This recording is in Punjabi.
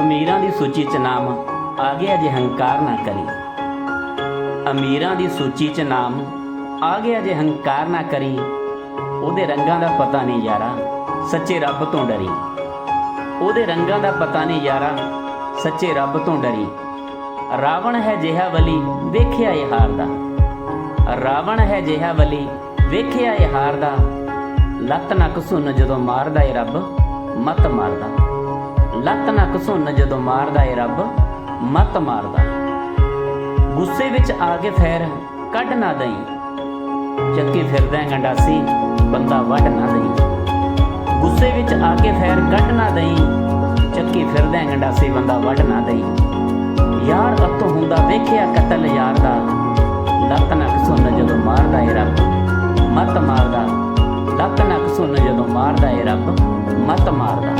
ਅਮੀਰਾਂ ਦੀ ਸੂਚੀ 'ਚ ਨਾਮ ਆ ਗਿਆ ਜੇ ਹੰਕਾਰ ਨਾ ਕਰੀ। ਅਮੀਰਾਂ ਦੀ ਸੂਚੀ 'ਚ ਨਾਮ ਆ ਗਿਆ ਜੇ ਹੰਕਾਰ ਨਾ ਕਰੀ। ਉਹਦੇ ਰੰਗਾਂ ਦਾ ਪਤਾ ਨਹੀਂ ਯਾਰਾ, ਸੱਚੇ ਰੱਬ ਤੋਂ ਡਰੀ। ਉਹਦੇ ਰੰਗਾਂ ਦਾ ਪਤਾ ਨਹੀਂ ਯਾਰਾ, ਸੱਚੇ ਰੱਬ ਤੋਂ ਡਰੀ। ਰਾਵਣ ਹੈ ਜਿਹਾ ਵਲੀ, ਵੇਖਿਆ ਇਹ ਹਾਰਦਾ ਰਾਵਣ ਹੈ ਜਿਹਾ ਵਲੀ, ਵੇਖਿਆ ਇਹ ਹਾਰਦਾ ਲੱਤ ਨੱਕ ਸੁਣ ਜਦੋਂ ਮਾਰਦਾ ਏ ਰੱਬ, ਮਤ ਮਾਰਦਾ। ਲੱਤ ਨੱਕ ਸੁਣ ਜਦੋਂ ਮਾਰਦਾ ਏ ਰੱਬ, ਮਤ ਮਾਰਦਾ। ਗੁੱਸੇ ਵਿੱਚ ਆ ਕੇ ਫੈਰ ਕੱਢ ਨਾ ਦਈ। ਚੱਕੀ ਫਿਰਦਾ ਗੰਡਾਸੀ ਬੰਦਾ ਵੱਢ ਨਾ ਦਈ। ਗੁੱਸੇ ਵਿੱਚ ਆ ਕੇ ਫੈਰ ਕੱਢ ਨਾ ਦਈ। ਚੱਕੀ ਫਿਰਦਾ ਗੰਡਾਸੀ ਬੰਦਾ ਵੱਢ ਨਾ ਦਈ। ਯਾਰ ਅੱਤੋਂ ਹੁੰਦਾ ਵੇਖਿਆ ਕਤਲ ਯਾਰ ਦਾ। ਲੱਤ ਨੱਕ ਸੁਣ ਜਦੋਂ ਮਾਰਦਾ ਏ ਰੱਬ, ਮਤ ਮਾਰਦਾ। ਲੱਤ ਨੱਕ ਸੁਣ ਜਦੋਂ ਮਾਰਦਾ ਏ ਰੱਬ, ਮਤ ਮਾਰਦਾ।